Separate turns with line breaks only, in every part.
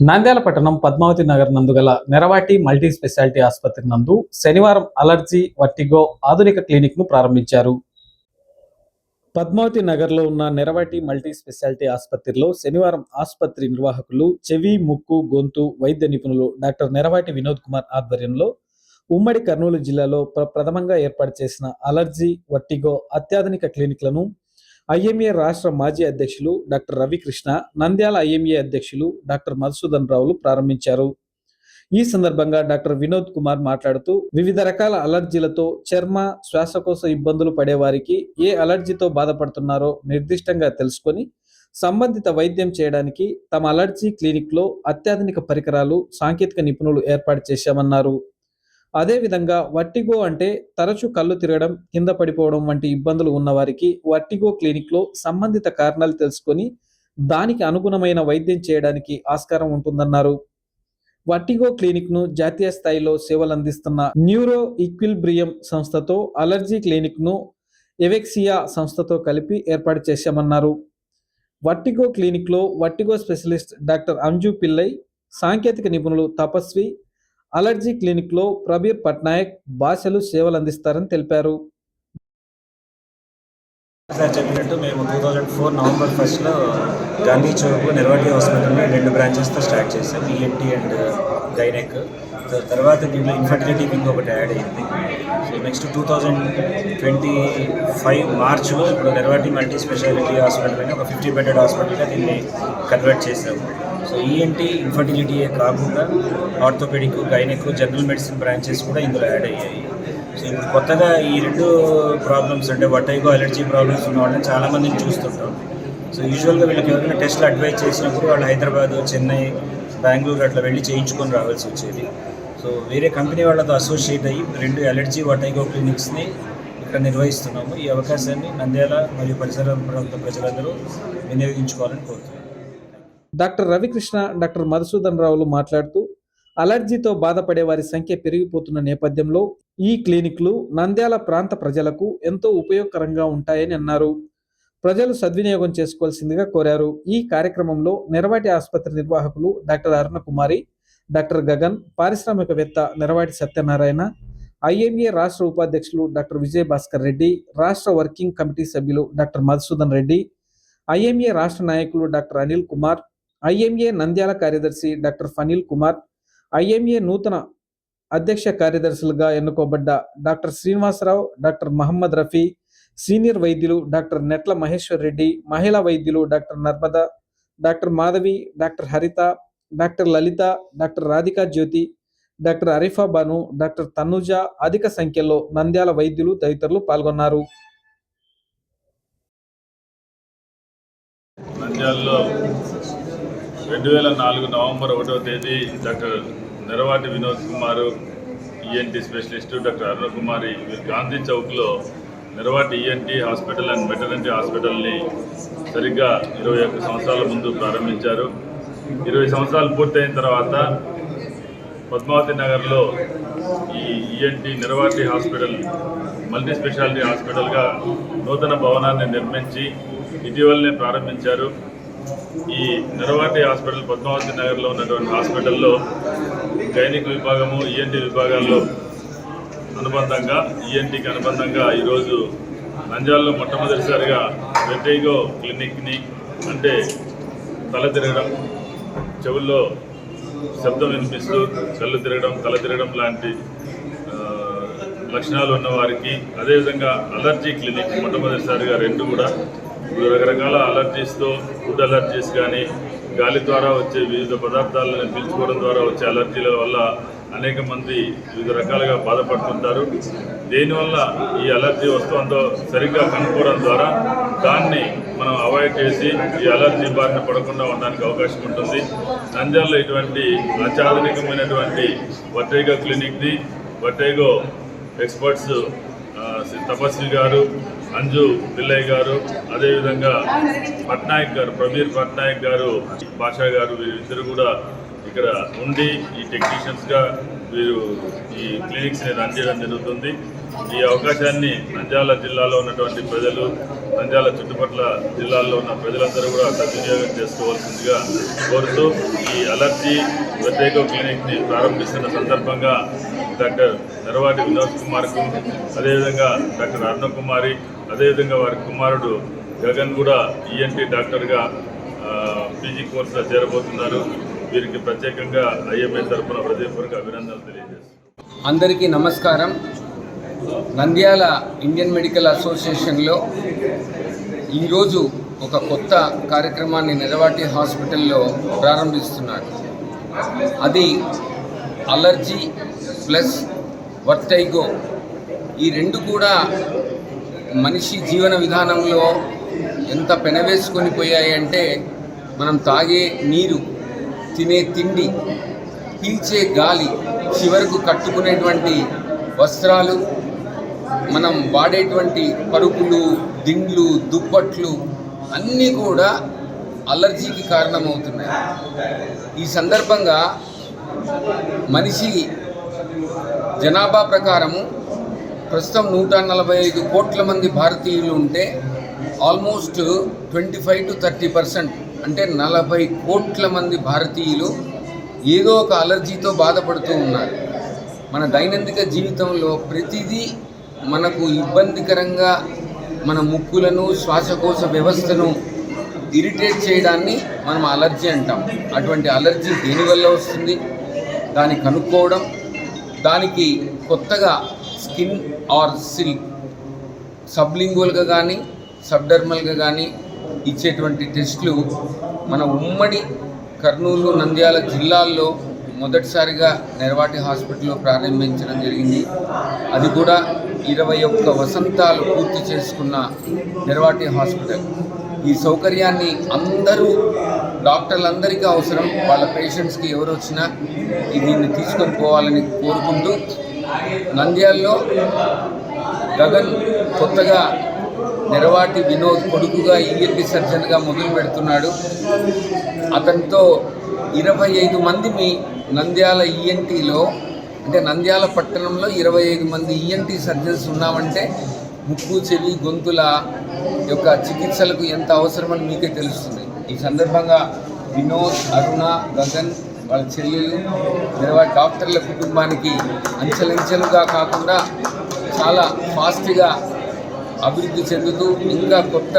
నంద్యాల పట్టణం పద్మావతి నగర్ నందు గల నెరవాటి మల్టీ స్పెషాలిటీ ఆసుపత్రి నందు శనివారం అలర్జీ వర్టిగో ఆధునిక క్లినిక్ను ప్రారంభించారు. పద్మావతి నగర్లో ఉన్న నెరవాటి మల్టీ స్పెషాలిటీ ఆసుపత్రిలో శనివారం ఆసుపత్రి నిర్వాహకులు చెవి ముక్కు గొంతు వైద్య నిపుణులు డాక్టర్ నెరవాటి వినోద్ కుమార్ ఆధ్వర్యంలో ఉమ్మడి కర్నూలు జిల్లాలో ప్ర- ప్రథమంగా ఏర్పాటు చేసిన అలర్జీ వర్టిగో అత్యాధునిక క్లినిక్లను ఐఎంఏ రాష్ట్ర మాజీ అధ్యక్షులు డాక్టర్ రవికృష్ణ నంద్యాల ఐఎంఏ అధ్యక్షులు డాక్టర్ మధుసూదన్ రావులు ప్రారంభించారు. ఈ సందర్భంగా డాక్టర్ వినోద్ కుమార్ మాట్లాడుతూ వివిధ రకాల అలర్జీలతో చర్మ శ్వాసకోశ ఇబ్బందులు పడే వారికి ఏ అలర్జీతో బాధపడుతున్నారో నిర్దిష్టంగా తెలుసుకొని సంబంధిత వైద్యం చేయడానికి తమ అలర్జీ క్లినిక్లో అత్యాధునిక పరికరాలు సాంకేతిక నిపుణులు ఏర్పాటు చేశామన్నారు. అదేవిధంగా వర్టిగో అంటే తరచు కళ్ళు తిరగడం కింద పడిపోవడం వంటి ఇబ్బందులు ఉన్నవారికి వర్టిగో క్లినిక్లో సంబంధిత కారణాలు తెలుసుకొని దానికి అనుగుణమైన వైద్యం చేయడానికి ఆస్కారం ఉంటుందన్నారు. వర్టిగో క్లినిక్ను జాతీయ స్థాయిలో సేవలు అందిస్తున్న న్యూరో ఈక్విల్బ్రియం సంస్థతో అలర్జీ క్లినిక్ను ఎవెక్సియా సంస్థతో కలిపి ఏర్పాటు చేశామన్నారు. Vertigo క్లినిక్లో vertigo specialist doctor Anju Pillai సాంకేతిక నిపుణులు తపస్వి అలర్జీ క్లినిక్లో ప్రబీర్ పట్నాయక్ భాషలు సేవలు అందిస్తారని తెలిపారు.
సార్ చెప్పినట్టు మేము టూ థౌజండ్ ఫోర్ నవంబర్ ఫస్ట్లో గాంధీ చౌక్ నెరవాటి హాస్పిటల్ని రెండు బ్రాంచెస్తో స్టార్ట్ చేసాం ఈఎన్టీ అండ్ గైనెక్ తర్వాత దీంట్లో ఇన్ఫర్టిలిటీ వింగ్ ఒకటి యాడ్ అయింది. So next two thousand twenty five మార్చ్లో ఇప్పుడు నెరవాటి మల్టీ స్పెషాలిటీ హాస్పిటల్ అని ఒక ఫిఫ్టీ బెడెడ్ హాస్పిటల్గా దీన్ని కన్వర్ట్ చేశాము. సో ఈఎన్టీ ఇన్ఫర్టిలిటీయే కాకుండా orthopaedic gynaec general medicine branches కూడా ఇందులో యాడ్ అయ్యాయి. సో ఇప్పుడు కొత్తగా ఈ రెండు ప్రాబ్లమ్స్ అంటే వటైగో అలర్జీ ప్రాబ్లమ్స్ ఉన్న వాళ్ళని చాలామందిని చూస్తుంటాం. సో యూజువల్గా వీళ్ళకి ఎవరైనా టెస్ట్లు అడ్వైజ్ చేసినప్పుడు వాళ్ళు హైదరాబాద్ చెన్నై బెంగళూరు అట్లా వెళ్ళి చేయించుకొని రావాల్సి వచ్చేది. సో వేరే కంపెనీ వాళ్ళతో అసోసియేట్ అయ్యి రెండు ఎలర్జీ వటైగో క్లినిక్స్ని ఇక్కడ నిర్వహిస్తున్నాము. ఈ అవకాశాన్ని నంద్యాల మరియు పరిసర ప్రాంత ప్రజలందరూ వినియోగించుకోవాలని కోరుతున్నాను
డాక్టర్ రవికృష్ణ డాక్టర్ మధుసూదన్ రావులు మాట్లాడుతూ అలర్జీతో బాధపడే వారి సంఖ్య పెరిగిపోతున్న నేపథ్యంలో ఈ క్లినిక్లు నంద్యాల ప్రాంత ప్రజలకు ఎంతో ఉపయోగకరంగా ఉంటాయని అన్నారు. ప్రజలు సద్వినియోగం చేసుకోవాల్సిందిగా కోరారు. ఈ కార్యక్రమంలో నెరవాటి ఆసుపత్రి నిర్వాహకులు డాక్టర్ అరుణ కుమారి డాక్టర్ గగన్ పారిశ్రామికవేత్త నిరవాటి సత్యనారాయణ ఐఎంఏ రాష్ట్ర ఉపాధ్యక్షులు డాక్టర్ విజయ్ భాస్కర్ రెడ్డి రాష్ట్ర వర్కింగ్ కమిటీ సభ్యులు డాక్టర్ మధుసూదన్ రెడ్డి ఐఎంఏ రాష్ట్ర నాయకులు డాక్టర్ అనిల్ కుమార్ ఐఎంఏ నంద్యాల కార్యదర్శి డాక్టర్ ఫనీల్ కుమార్ ఐఎంఏ నూతన అధ్యక్ష కార్యదర్శులుగా ఎన్నుకోబడ్డ doctor Srinivasa Rao doctor Mohammed Rafi senior వైద్యులు డాక్టర్ నెట్ల మహేశ్వర్ రెడ్డి మహిళా వైద్యులు doctor Narmada doctor Madhavi doctor Haritha doctor Lalitha doctor Radhika Jyothi doctor Arifa Banu doctor Tanuja అధిక సంఖ్యలో నంద్యాల వైద్యులు తదితరులు పాల్గొన్నారు.
నంద్యాలలో రెండు వేల నాలుగు నవంబర్ ఒకటో తేదీ doctor Neravati Vinod Kumar ENT specialist doctor Aruna Kumari Gandhi చౌక్లో Neravati ENT hospital and veterinary హాస్పిటల్ని సరిగ్గా ఇరవై ఒక్క సంవత్సరాల ముందు ప్రారంభించారు. ఇరవై సంవత్సరాలు పూర్తయిన తర్వాత పద్మావతి నగర్లో ఈ ENT Neravati hospital multi speciality హాస్పిటల్గా నూతన భవనాన్ని నిర్మించి ఇటీవలనే ప్రారంభించారు. ఈ నెరవాటి హాస్పిటల్ పద్మావతి నగర్లో ఉన్నటువంటి హాస్పిటల్లో గైనిక్ విభాగము ఈఎన్టీ విభాగాల్లో అనుబంధంగా ఈఎన్టీకి అనుబంధంగా ఈరోజు నంజాల్లో మొట్టమొదటిసారిగా వెటైగో క్లినిక్ని అంటే తల తిరగడం చెవుల్లో శబ్దం వినిపిస్తూ కళ్ళు తిరగడం తల తిరగడం లాంటి లక్షణాలు ఉన్న వారికి అదేవిధంగా అలర్జీ క్లినిక్ మొట్టమొదటిసారిగా రెండు కూడా. వివిధ రకరకాల అలర్జీస్తో ఫుడ్ అలర్జీస్ కానీ గాలి ద్వారా వచ్చే వివిధ పదార్థాలను పీల్చుకోవడం ద్వారా వచ్చే అలర్జీల వల్ల అనేక మంది వివిధ రకాలుగా బాధపడుతుంటారు. దేనివల్ల ఈ అలర్జీ వస్తుందో సరిగ్గా కనుక్కోవడం ద్వారా దాన్ని మనం అవాయిడ్ చేసి ఈ అలర్జీ బారిన పడకుండా ఉండడానికి అవకాశం ఉంటుంది. నంద్యాలలో ఇటువంటి అత్యాధునికమైనటువంటి వటైగో క్లినిక్ది వటైగో ఎక్స్పర్ట్స్ శ్రీ తపస్వి గారు అంజు పిల్లయ్య గారు అదేవిధంగా పట్నాయక్ గారు ప్రవీర్ పట్నాయక్ గారు భాషా గారు వీరిద్దరు కూడా ఇక్కడ ఉండి ఈ టెక్నీషియన్స్గా వీరు ఈ క్లినిక్స్ని రన్ చేయడం జరుగుతుంది. ఈ అవకాశాన్ని నంద్యాల జిల్లాలో ఉన్నటువంటి ప్రజలు నంద్యాల చుట్టుపక్కల జిల్లాల్లో ఉన్న ప్రజలందరూ కూడా సద్వినియోగం చేసుకోవాల్సిందిగా కోరుతూ ఈ అలర్జీ ప్రత్యేక క్లినిక్ని ప్రారంభిస్తున్న సందర్భంగా డాక్టర్ నెరవాటి వినోద్ కుమార్కు అదేవిధంగా డాక్టర్ అరుణకుమారి అదేవిధంగా వారి కుమారుడు గగన్ కూడా ఈఎన్టీ డాక్టర్గా పీజీ కోర్సులో చేరబోతున్నారు. వీరికి ప్రత్యేకంగా ఐఎంఏ తరఫున హృదయపూర్వక అభినందనలు తెలియజేస్తున్నారు
అందరికీ నమస్కారం. నంద్యాల ఇండియన్ మెడికల్ అసోసియేషన్లో ఈరోజు ఒక కొత్త కార్యక్రమాన్ని నెలవాటి హాస్పిటల్లో ప్రారంభిస్తున్నారు. అది అలర్జీ ప్లస్ వర్తైగో ఈ రెండు కూడా మనిషి జీవన విధానంలో ఎంత పెనవేసుకొని పోయాయి అంటే మనం తాగే నీరు తినే తిండి పీల్చే గాలి చివరకు కట్టుకునేటువంటి వస్త్రాలు మనం వాడేటువంటి పరుపులు దిండ్లు దుప్పట్లు అన్నీ కూడా అలర్జీకి కారణమవుతున్నాయి. ఈ సందర్భంగా మనిషి జనాభా ప్రకారము ప్రస్తుతం నూట నలభై ఐదు కోట్ల మంది భారతీయులు ఉంటే almost twenty five to thirty percent అంటే నలభై కోట్ల మంది భారతీయులు ఏదో ఒక అలర్జీతో బాధపడుతూ ఉన్నారు. మన దైనందిక జీవితంలో ప్రతిదీ మనకు ఇబ్బందికరంగా మన ముక్కులను శ్వాసకోశ వ్యవస్థను ఇరిటేట్ చేయడాన్ని మనం అలర్జీ అంటాం. అటువంటి అలర్జీ దేనివల్ల వస్తుంది? దాన్ని కనుక్కోవడం దానికి కొత్తగా స్కిన్ ఆర్ సిల్క్ సబ్లింగువల్గా కానీ సబ్డర్మల్గా కానీ ఇచ్చేటువంటి టెస్టులు మన ఉమ్మడి కర్నూలు నంద్యాల జిల్లాల్లో మొదటిసారిగా నెరవాటి హాస్పిటల్లో ప్రారంభించడం జరిగింది. అది కూడా ఇరవై ఒక్క వసంతాలు పూర్తి చేసుకున్న నెరవాటి హాస్పిటల్. ఈ సౌకర్యాన్ని అందరూ డాక్టర్లందరికీ అవసరం. వాళ్ళ పేషెంట్స్కి ఎవరు వచ్చినా దీన్ని తీసుకొని పోవాలని కోరుకుంటూ నంద్యాలలో గగన్ కొత్తగా నెరవాటి వినోద్ కొడుకుగా ఈఎన్టి సర్జన్గా మొదలు పెడుతున్నాడు. అతనితో ఇరవై ఐదు మంది మీ నంద్యాల ఈఎన్టీలో అంటే నంద్యాల పట్టణంలో ఇరవై ఐదు మంది ఈఎన్టీ సర్జన్స్ ఉన్నామంటే ముక్కు చెవి గొంతుల యొక్క చికిత్సలకు ఎంత అవసరమని మీకే తెలుస్తుంది. ఈ సందర్భంగా వినోద్ అరుణ గగన్ వాళ్ళ చెల్లెలు తర్వాత డాక్టర్ల కుటుంబానికి అంచెలంచెలుగా కాకుండా చాలా ఫాస్ట్గా అభివృద్ధి చెందుతూ ఇంకా కొత్త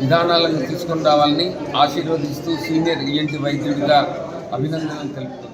విధానాలను తీసుకొని రావాలని ఆశీర్వదిస్తూ సీనియర్ ఈఎన్టీ వైద్యుడిగా అభినందనలు తెలుపుతున్నాను.